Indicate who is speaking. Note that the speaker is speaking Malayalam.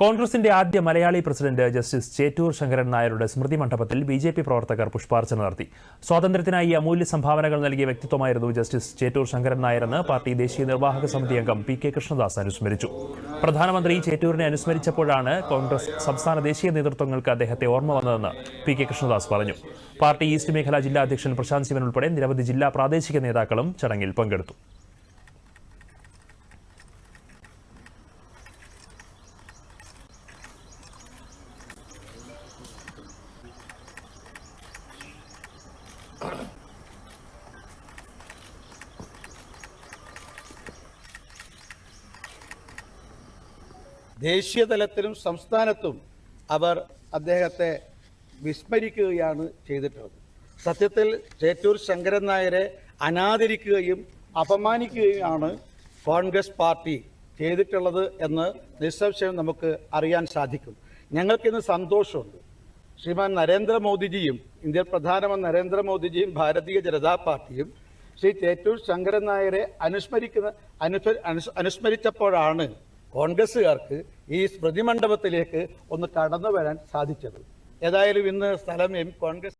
Speaker 1: കോൺഗ്രസിന്റെ ആദ്യ മലയാളി പ്രസിഡന്റ് ജസ്റ്റിസ് ചേറ്റൂർ ശങ്കരൻ നായരുടെ സ്മൃതി മണ്ഡപത്തിൽ ബി ജെ പി പ്രവർത്തകർ പുഷ്പാർച്ചന നടത്തി. സ്വാതന്ത്ര്യത്തിനായി അമൂല്യ സംഭാവനകൾ നൽകിയ വ്യക്തിത്വമായിരുന്നു ജസ്റ്റിസ് ചേറ്റൂർ ശങ്കരൻ നായരെന്ന് പാർട്ടി ദേശീയ നിർവാഹക സമിതി അംഗം പി കെ കൃഷ്ണദാസ് അനുസ്മരിച്ചു. പ്രധാനമന്ത്രി ചേറ്റൂരിനെ അനുസ്മരിച്ചപ്പോഴാണ് കോൺഗ്രസ് സംസ്ഥാന ദേശീയ നേതൃത്വങ്ങൾക്ക് അദ്ദേഹത്തെ ഓർമ്മ വന്നതെന്ന് പി കെ കൃഷ്ണദാസ് പറഞ്ഞു. പാർട്ടി ഈസ്റ്റ് മേഖലാ ജില്ലാ അധ്യക്ഷൻ പ്രശാന്ത് ശിവൻ ഉൾപ്പെടെ നിരവധി ജില്ലാ പ്രാദേശിക നേതാക്കളും ചടങ്ങിൽ പങ്കെടുത്തു.
Speaker 2: ദേശീയ തലത്തിലും സംസ്ഥാനത്തും അവർ അദ്ദേഹത്തെ വിസ്മരിക്കുകയാണ് ചെയ്തിട്ടുള്ളത്. സത്യത്തിൽ ചേറ്റൂർ ശങ്കരൻ നായരെ അനാദരിക്കുകയും അപമാനിക്കുകയുമാണ് കോൺഗ്രസ് പാർട്ടി ചെയ്തിട്ടുള്ളത് എന്ന് നിസ്സംശയം നമുക്ക് അറിയാൻ സാധിക്കും. ഞങ്ങൾക്കിന്ന് സന്തോഷമുണ്ട്. ശ്രീമാൻ നരേന്ദ്രമോദിജിയും ഇന്ത്യൻ പ്രധാനമന്ത്രി നരേന്ദ്രമോദിജിയും ഭാരതീയ ജനതാ പാർട്ടിയും ശ്രീ ചേറ്റൂർ ശങ്കരൻ നായരെ അനുസ്മരിക്കുന്ന അനുസ്മ- അനുസ്- അനുസ്മരിച്ചപ്പോഴാണ് കോൺഗ്രസ്സുകാർക്ക് ഈ സ്മൃതി മണ്ഡപത്തിലേക്ക് ഒന്ന് കടന്നു വരാൻ സാധിച്ചത്. ഏതായാലും ഇന്ന് സ്ഥലം കോൺഗ്രസ്